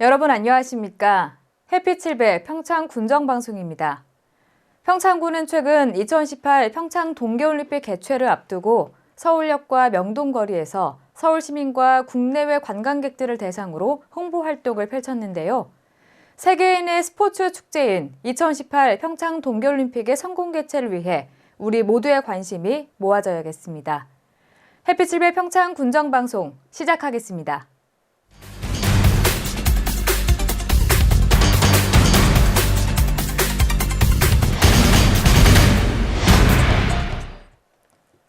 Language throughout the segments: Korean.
여러분 안녕하십니까? 햇빛 7배 평창 군정방송입니다. 평창군은 최근 2018 평창 동계올림픽 개최를 앞두고 서울역과 명동거리에서 서울 시민과 국내외 관광객들을 대상으로 홍보 활동을 펼쳤는데요. 세계인의 스포츠 축제인 2018 평창 동계올림픽의 성공 개최를 위해 우리 모두의 관심이 모아져야겠습니다. 햇빛 7배 평창 군정방송 시작하겠습니다.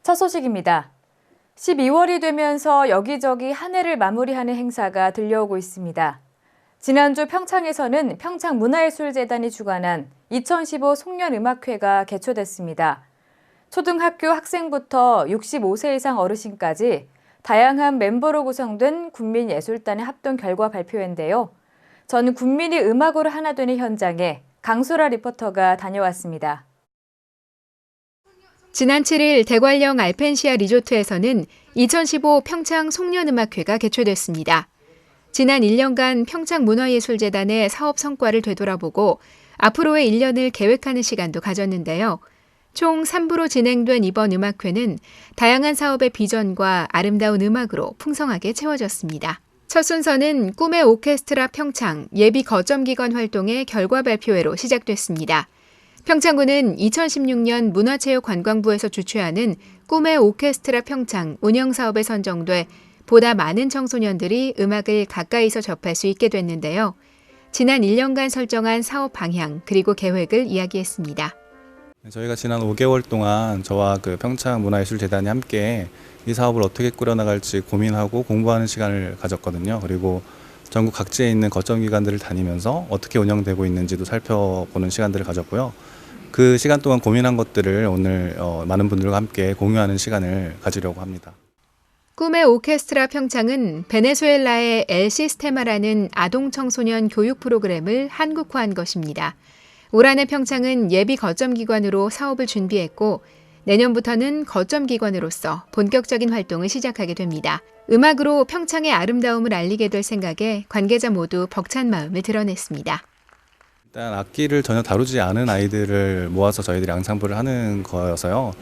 첫 소식입니다. 12월이 되면서 여기저기 한 해를 마무리하는 행사가 들려오고 있습니다. 지난주 평창에서는 평창문화예술재단이 주관한 2015 송년음악회가 개최됐습니다. 초등학교 학생부터 65세 이상 어르신까지 다양한 멤버로 구성된 국민예술단의 합동 결과 발표회인데요. 전 국민이 음악으로 하나 되는 현장에 강소라 리포터가 다녀왔습니다. 지난 7일 대관령 알펜시아 리조트에서는 2015 평창 송년음악회가 개최됐습니다. 지난 1년간 평창문화예술재단의 사업 성과를 되돌아보고 앞으로의 1년을 계획하는 시간도 가졌는데요. 총 3부로 진행된 이번 음악회는 다양한 사업의 비전과 아름다운 음악으로 풍성하게 채워졌습니다. 첫 순서는 꿈의 오케스트라 평창 예비 거점 기관 활동의 결과 발표회로 시작됐습니다. 평창군은 2016년 문화체육관광부에서 주최하는 꿈의 오케스트라 평창 운영 사업에 선정돼 보다 많은 청소년들이 음악을 가까이서 접할 수 있게 됐는데요. 지난 1년간 설정한 사업 방향 그리고 계획을 이야기했습니다. 저희가 지난 5개월 동안 저와 그 평창 문화예술재단이 함께 이 사업을 어떻게 꾸려나갈지 고민하고 공부하는 시간을 가졌거든요. 그리고 전국 각지에 있는 거점 기관들을 다니면서 어떻게 운영되고 있는지도 살펴보는 시간들을 가졌고요. 그 시간 동안 고민한 것들을 오늘 어, 많은 분들과 함께 공유하는 시간을 가지려고 합니다. 꿈의 오케스트라 평창은 베네수엘라의 엘 시스테마라는 아동 청소년 교육 프로그램을 한국화한 것입니다. 올 한해 평창은 예비 거점 기관으로 사업을 준비했고 내년부터는 거점 기관으로서 본격적인 활동을 시작하게 됩니다. 음악으로 평창의 아름다움을 알리게 될 생각에 관계자 모두 벅찬 마음을 드러냈습니다. 일단 악기를 전혀 다루지 않은 아이들을 모아서 저희들이 앙상블을 하는 거여서요.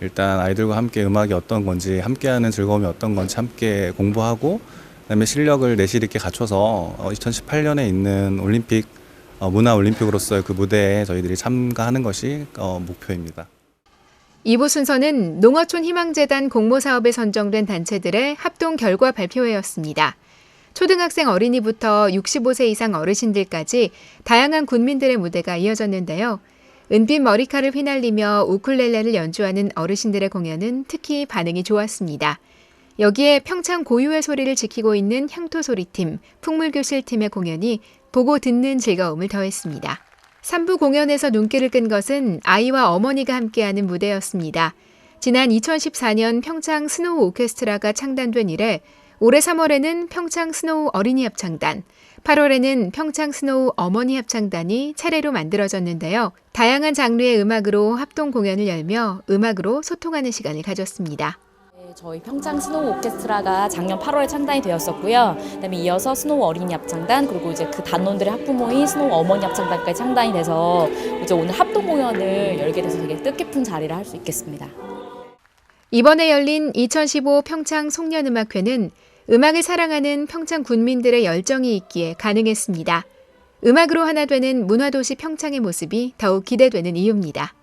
일단 아이들과 함께 음악이 어떤 건지 함께하는 즐거움이 어떤 건지 함께 공부하고 그다음에 실력을 내실 있게 갖춰서 2018년에 있는 올림픽 어, 문화 올림픽으로서의 그 무대에 저희들이 참가하는 것이 어, 목표입니다. 2부 순서는 농어촌 희망재단 공모 사업에 선정된 단체들의 합동 결과 발표회였습니다. 초등학생 어린이부터 65세 이상 어르신들까지 다양한 군민들의 무대가 이어졌는데요. 은빛 머리카락을 휘날리며 우쿨렐레를 연주하는 어르신들의 공연은 특히 반응이 좋았습니다. 여기에 평창 고유의 소리를 지키고 있는 향토소리팀, 풍물교실팀의 공연이 보고 듣는 즐거움을 더했습니다. 3부 공연에서 눈길을 끈 것은 아이와 어머니가 함께하는 무대였습니다. 지난 2014년 평창 스노우 오케스트라가 창단된 이래 올해 3월에는 평창 스노우 어린이 합창단, 8월에는 평창 스노우 어머니 합창단이 차례로 만들어졌는데요. 다양한 장르의 음악으로 합동 공연을 열며 음악으로 소통하는 시간을 가졌습니다. 네, 저희 평창 스노우 오케스트라가 작년 8월에 창단이 되었었고요. 그다음에 이어서 스노우 어린이 합창단 그리고 이제 그 단원들의 학부모인 스노우 어머니 합창단까지 창단이 돼서 이제 오늘 합동 공연을 열게 돼서 되게 뜻깊은 자리를 할 수 있겠습니다. 이번에 열린 2015 평창 송년음악회는 음악을 사랑하는 평창 군민들의 열정이 있기에 가능했습니다. 음악으로 하나 되는 문화도시 평창의 모습이 더욱 기대되는 이유입니다.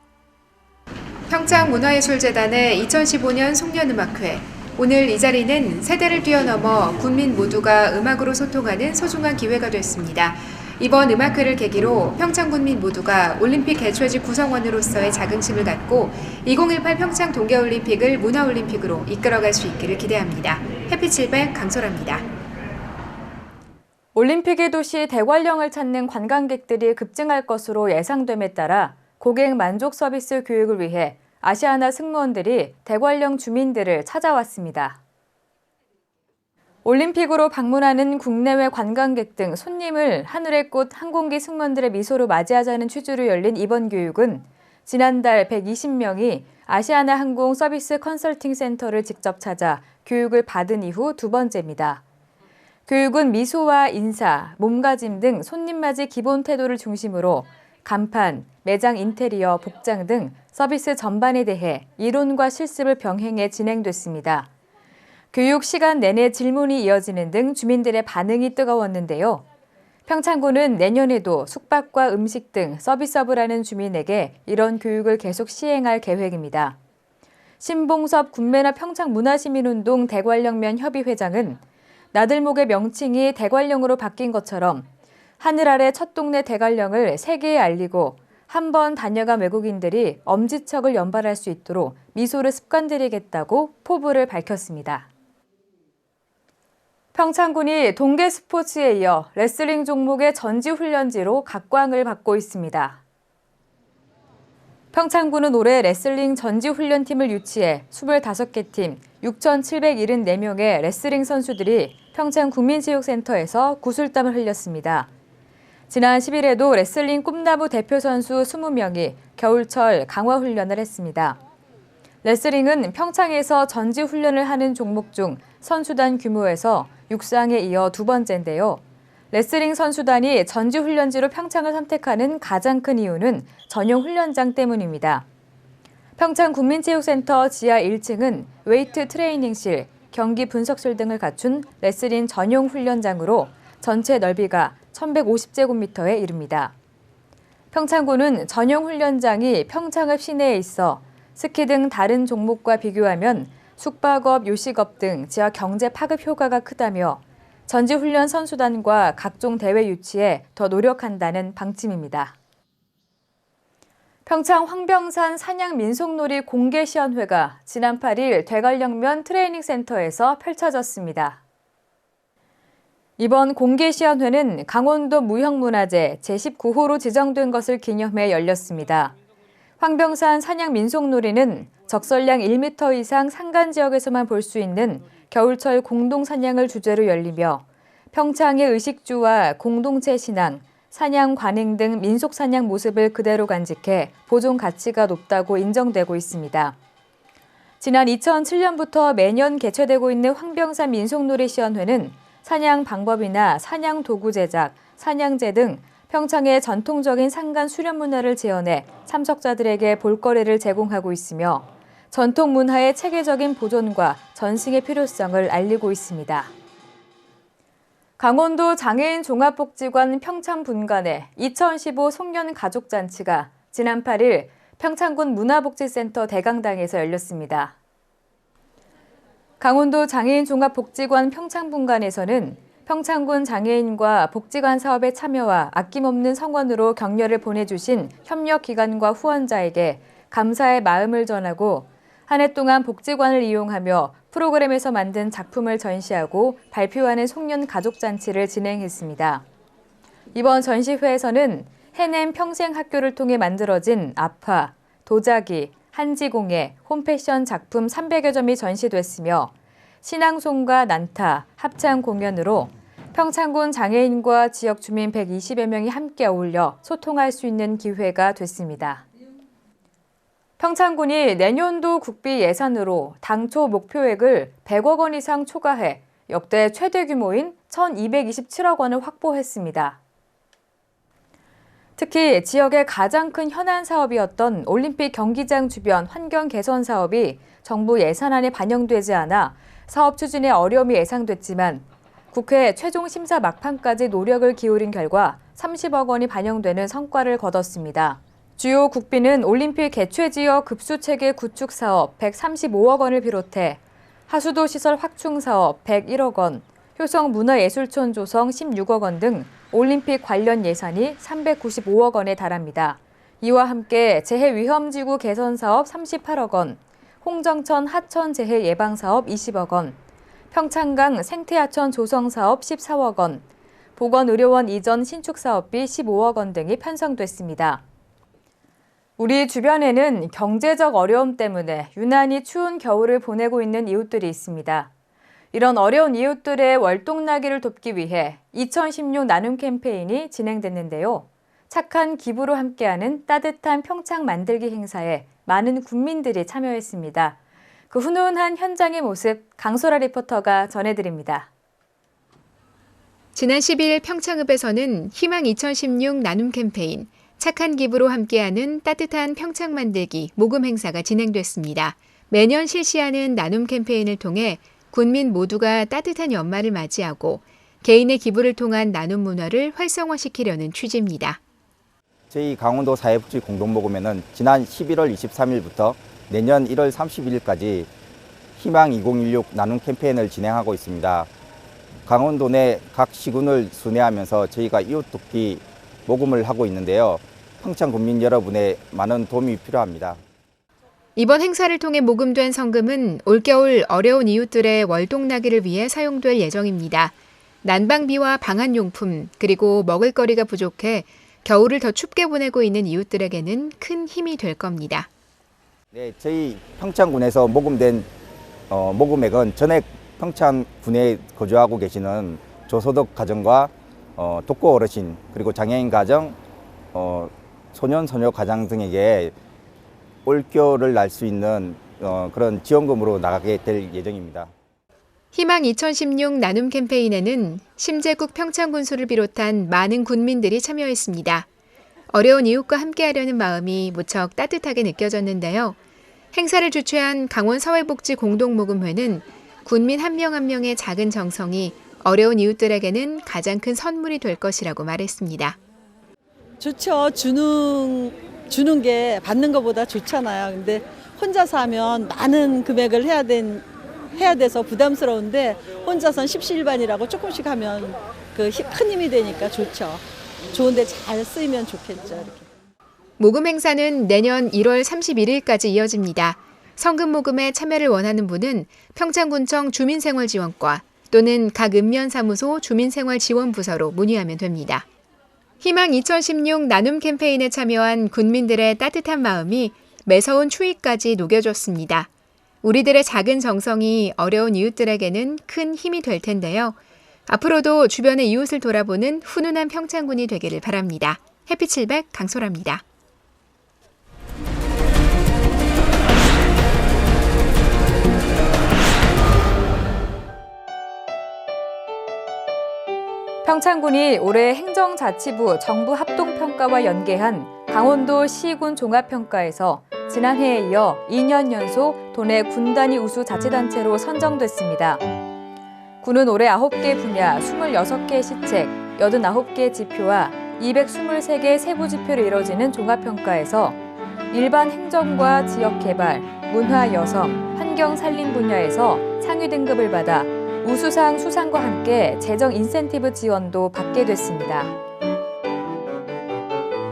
평창문화예술재단의 2015년 송년음악회. 오늘 이 자리는 세대를 뛰어넘어 군민 모두가 음악으로 소통하는 소중한 기회가 됐습니다. 이번 음악회를 계기로 평창 군민 모두가 올림픽 개최지 구성원으로서의 자긍심을 갖고 2018 평창 동계올림픽을 문화올림픽으로 이끌어갈 수 있기를 기대합니다. 해피칠백 강솔합니다. 올림픽의 도시 대관령을 찾는 관광객들이 급증할 것으로 예상됨에 따라 고객 만족 서비스 교육을 위해 아시아나 승무원들이 대관령 주민들을 찾아왔습니다. 올림픽으로 방문하는 국내외 관광객 등 손님을 하늘의 꽃 항공기 승무원들의 미소로 맞이하자는 취지로 열린 이번 교육은 지난달 120명이 아시아나 항공 서비스 컨설팅 센터를 직접 찾아 교육을 받은 이후 두 번째입니다. 교육은 미소와 인사, 몸가짐 등 손님 맞이 기본 태도를 중심으로 간판, 매장 인테리어, 복장 등 서비스 전반에 대해 이론과 실습을 병행해 진행됐습니다. 교육 시간 내내 질문이 이어지는 등 주민들의 반응이 뜨거웠는데요. 평창군은 내년에도 숙박과 음식 등 서비스업을 하는 주민에게 이런 교육을 계속 시행할 계획입니다. 신봉섭 군매나 평창문화시민운동 대관령면 협의회장은 나들목의 명칭이 대관령으로 바뀐 것처럼 하늘 아래 첫 동네 대관령을 세계에 알리고 한 번 다녀간 외국인들이 엄지척을 연발할 수 있도록 미소를 습관들이겠다고 포부를 밝혔습니다. 평창군이 동계 스포츠에 이어 레슬링 종목의 전지훈련지로 각광을 받고 있습니다. 평창군은 올해 레슬링 전지훈련팀을 유치해 25개 팀 6,774명의 레슬링 선수들이 평창국민체육센터에서 구슬땀을 흘렸습니다. 지난 10일에도 레슬링 꿈나무 대표 선수 20명이 겨울철 강화 훈련을 했습니다. 레슬링은 평창에서 전지 훈련을 하는 종목 중 선수단 규모에서 육상에 이어 두 번째인데요. 레슬링 선수단이 전지 훈련지로 평창을 선택하는 가장 큰 이유는 전용 훈련장 때문입니다. 평창 국민체육센터 지하 1층은 웨이트 트레이닝실, 경기 분석실 등을 갖춘 레슬링 전용 훈련장으로 전체 넓이가 1150제곱미터에 이릅니다. 평창군은 전용 훈련장이 평창읍 시내에 있어 스키 등 다른 종목과 비교하면 숙박업, 요식업 등 지하 경제 파급 효과가 크다며 전지훈련 선수단과 각종 대회 유치에 더 노력한다는 방침입니다. 평창 황병산 산양 민속놀이 공개 시연회가 지난 8일 대관령면 트레이닝 센터에서 펼쳐졌습니다. 이번 공개 시연회는 강원도 무형문화재 제19호로 지정된 것을 기념해 열렸습니다. 황병산 산양 민속놀이는 적설량 1m 이상 산간 지역에서만 볼 수 있는 겨울철 공동 사냥을 주제로 열리며 평창의 의식주와 공동체 신앙, 사냥 관행 등 민속 사냥 모습을 그대로 간직해 보존 가치가 높다고 인정되고 있습니다. 지난 2007년부터 매년 개최되고 있는 황병산 민속놀이 시연회는 사냥 방법이나 사냥 도구 제작, 사냥제 등 평창의 전통적인 상간 수련 문화를 재현해 참석자들에게 볼거리를 제공하고 있으며 전통 문화의 체계적인 보존과 전승의 필요성을 알리고 있습니다. 강원도 장애인 종합복지관 평창분관의 2015 송년 가족잔치가 지난 8일 평창군 문화복지센터 대강당에서 열렸습니다. 강원도 장애인 종합복지관 평창분관에서는 평창군 장애인과 복지관 사업에 참여와 아낌없는 성원으로 격려를 보내주신 협력기관과 후원자에게 감사의 마음을 전하고 한 해 동안 복지관을 이용하며 프로그램에서 만든 작품을 전시하고 발표하는 송년 가족잔치를 진행했습니다. 이번 전시회에서는 해냄 평생학교를 통해 만들어진 아파, 도자기, 한지공예, 홈패션 작품 300여 점이 전시됐으며 신앙송과 난타, 합창 공연으로 평창군 장애인과 지역 주민 120여 명이 함께 어울려 소통할 수 있는 기회가 됐습니다. 평창군이 내년도 국비 예산으로 당초 목표액을 100억 원 이상 초과해 역대 최대 규모인 1,227억 원을 확보했습니다. 특히 지역의 가장 큰 현안 사업이었던 올림픽 경기장 주변 환경 개선 사업이 정부 예산안에 반영되지 않아 사업 추진에 어려움이 예상됐지만 국회 최종 심사 막판까지 노력을 기울인 결과 30억 원이 반영되는 성과를 거뒀습니다. 주요 국비는 올림픽 개최 지역 급수 체계 구축 사업 135억 원을 비롯해 하수도 시설 확충 사업 101억 원, 효성 문화예술촌 조성 16억 원 등 올림픽 관련 예산이 395억 원에 달합니다. 이와 함께 재해 위험 지구 개선 사업 38억 원, 홍정천 하천 재해 예방 사업 20억 원, 평창강 생태하천 조성 사업 14억 원, 보건의료원 이전 신축 사업비 15억 원 등이 편성됐습니다. 우리 주변에는 경제적 어려움 때문에 유난히 추운 겨울을 보내고 있는 이웃들이 있습니다. 이런 어려운 이웃들의 월동나기를 돕기 위해 2016 나눔 캠페인이 진행됐는데요. 착한 기부로 함께하는 따뜻한 평창 만들기 행사에 많은 국민들이 참여했습니다. 그 훈훈한 현장의 모습 강소라 리포터가 전해드립니다. 지난 12일 평창읍에서는 희망 2016 나눔 캠페인 착한 기부로 함께하는 따뜻한 평창 만들기 모금 행사가 진행됐습니다. 매년 실시하는 나눔 캠페인을 통해 군민 모두가 따뜻한 연말을 맞이하고 개인의 기부를 통한 나눔 문화를 활성화시키려는 취지입니다. 저희 강원도 사회복지 공동모금회는 지난 11월 23일부터 내년 1월 31일까지 희망 2016 나눔 캠페인을 진행하고 있습니다. 강원도 내 각 시군을 순회하면서 저희가 이웃 돕기 모금을 하고 있는데요. 평창 국민 여러분의 많은 도움이 필요합니다. 이번 행사를 통해 모금된 성금은 올겨울 어려운 이웃들의 월동나기를 위해 사용될 예정입니다. 난방비와 방한용품 그리고 먹을거리가 부족해 겨울을 더 춥게 보내고 있는 이웃들에게는 큰 힘이 될 겁니다. 네, 저희 평창군에서 모금된 어, 모금액은 전액 평창군에 거주하고 계시는 저소득 가정과 어, 독거 어르신 그리고 장애인 가정, 어, 소년 소녀 가장 등에게 올겨울을 날 수 있는 어, 그런 지원금으로 나가게 될 예정입니다. 희망 2016 나눔 캠페인에는 심재국 평창군수를 비롯한 많은 군민들이 참여했습니다. 어려운 이웃과 함께하려는 마음이 무척 따뜻하게 느껴졌는데요. 행사를 주최한 강원사회복지 공동모금회는 군민 한 명 한 명의 작은 정성이 어려운 이웃들에게는 가장 큰 선물이 될 것이라고 말했습니다. 좋죠. 주는 주는 게 받는 것보다 좋잖아요. 근데 혼자서 하면 많은 금액을 해야 된 해야 돼서 부담스러운데 혼자선 십시일반이라고 조금씩 하면 그 큰 힘이 되니까 좋죠. 좋은데 잘 쓰이면 좋겠죠. 이렇게. 모금 행사는 내년 1월 31일까지 이어집니다. 성금 모금에 참여를 원하는 분은 평창군청 주민생활지원과 또는 각 읍면사무소 주민생활지원부서로 문의하면 됩니다. 희망 2016 나눔 캠페인에 참여한 군민들의 따뜻한 마음이 매서운 추위까지 녹여줬습니다. 우리들의 작은 정성이 어려운 이웃들에게는 큰 힘이 될 텐데요. 앞으로도 주변의 이웃을 돌아보는 훈훈한 평창군이 되기를 바랍니다. 해피칠백 강소라입니다. 평창군이 올해 행정자치부 정부 합동평가와 연계한 강원도 시군 종합평가에서 지난해에 이어 2년 연속 도내 군단위 우수 자치단체로 선정됐습니다. 군은 올해 9개 분야 26개 시책, 89개 지표와 223개 세부 지표로 이뤄지는 종합평가에서 일반 행정과 지역개발, 문화 여성, 환경 산림 분야에서 상위 등급을 받아 우수상 수상과 함께 재정 인센티브 지원도 받게 됐습니다.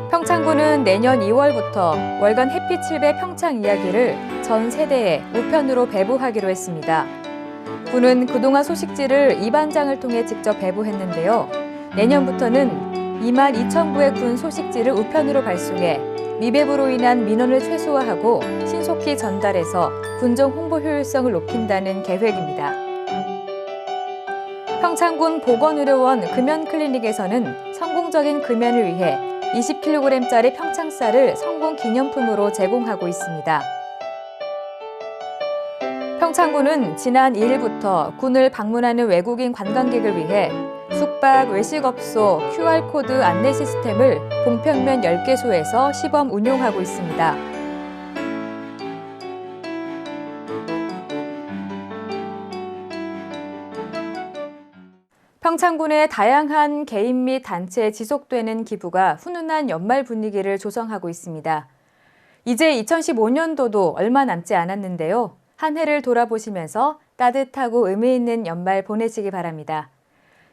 평창군은 내년 2월부터 월간 햇빛 7배 평창 이야기를 전 세대에 우편으로 배부하기로 했습니다. 군은 그동안 소식지를 이 반장을 통해 직접 배부했는데요. 내년부터는 2만 2천 부의 군 소식지를 우편으로 발송해 미배부로 인한 민원을 최소화하고 신속히 전달해서 군정 홍보 효율성을 높인다는 계획입니다. 평창군 보건의료원 금연클리닉에서는 성공적인 금연을 위해 20kg짜리 평창쌀을 성공 기념품으로 제공하고 있습니다. 평창군은 지난 2일부터 군을 방문하는 외국인 관광객을 위해 숙박, 외식업소, QR코드 안내 시스템을 봉평면 10개소에서 시범 운용하고 있습니다. 평창군의 다양한 개인 및 단체에 지속되는 기부가 훈훈한 연말 분위기를 조성하고 있습니다. 이제 2015년도도 얼마 남지 않았는데요. 한 해를 돌아보시면서 따뜻하고 의미 있는 연말 보내시기 바랍니다.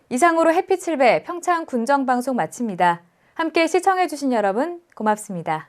이상으로 해피 7배 평창 군정방송 마칩니다. 함께 시청해주신 여러분 고맙습니다.